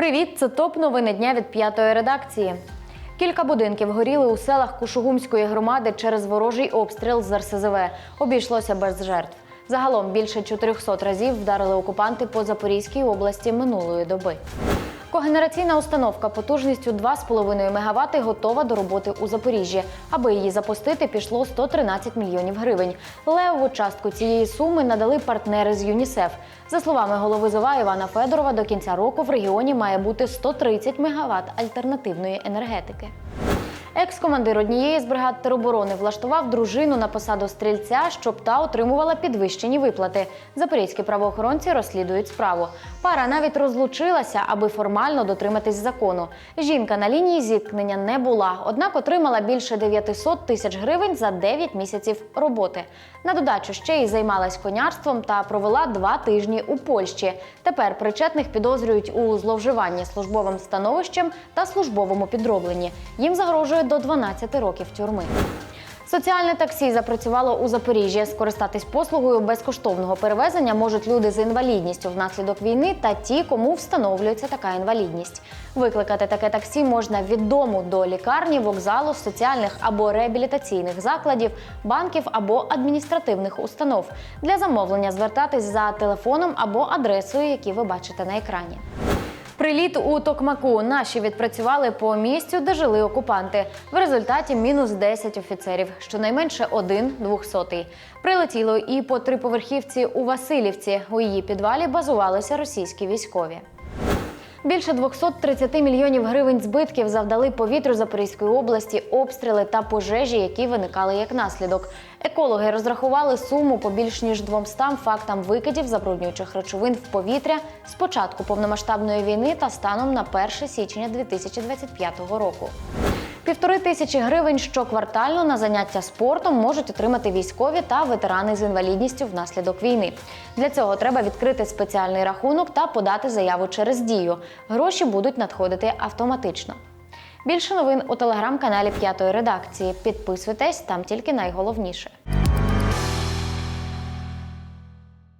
Привіт, це топ новини дня від п'ятої редакції. Кілька будинків горіли у селах Кушугумської громади через ворожий обстріл з РСЗВ. Обійшлося без жертв. Загалом більше 400 разів вдарили окупанти по Запорізькій області минулої доби. Когенераційна установка потужністю 2,5 МВт готова до роботи у Запоріжжі. Аби її запустити, пішло 113 мільйонів гривень. Левову частку цієї суми надали партнери з ЮНІСЕФ. За словами голови ЗОВА Івана Федорова, до кінця року в регіоні має бути 130 МВт альтернативної енергетики. Екс-командир однієї з бригад тероборони влаштував дружину на посаду стрільця, щоб та отримувала підвищені виплати. Запорізькі правоохоронці розслідують справу. Пара навіть розлучилася, аби формально дотриматись закону. Жінка на лінії зіткнення не була, однак отримала більше 900 тисяч гривень за 9 місяців роботи. На додачу ще й займалась конярством та провела два тижні у Польщі. Тепер причетних підозрюють у зловживанні службовим становищем та службовому підробленні. Їм загрожує до 12 років тюрми. Соціальне таксі запрацювало у Запоріжжі. Скористатись послугою безкоштовного перевезення можуть люди з інвалідністю внаслідок війни та ті, кому встановлюється така інвалідність. Викликати таке таксі можна від дому до лікарні, вокзалу, соціальних або реабілітаційних закладів, банків або адміністративних установ. Для замовлення звертатись за телефоном або адресою, які ви бачите на екрані. Приліт у Токмаку. Наші відпрацювали по місцю, де жили окупанти. В результаті мінус 10 офіцерів, щонайменше один двохсотий. Прилетіло і по триповерхівці у Васильівці. У її підвалі базувалися російські військові. Більше 230 мільйонів гривень збитків завдали повітрю Запорізької області обстріли та пожежі, які виникали як наслідок. Екологи розрахували суму по більш ніж 200 фактам викидів забруднюючих речовин в повітря з початку повномасштабної війни та станом на 1 січня 2025 року. Півтори тисячі гривень щоквартально на заняття спортом можуть отримати військові та ветерани з інвалідністю внаслідок війни. Для цього треба відкрити спеціальний рахунок та подати заяву через дію. Гроші будуть надходити автоматично. Більше новин у телеграм-каналі П'ятої редакції. Підписуйтесь там тільки найголовніше.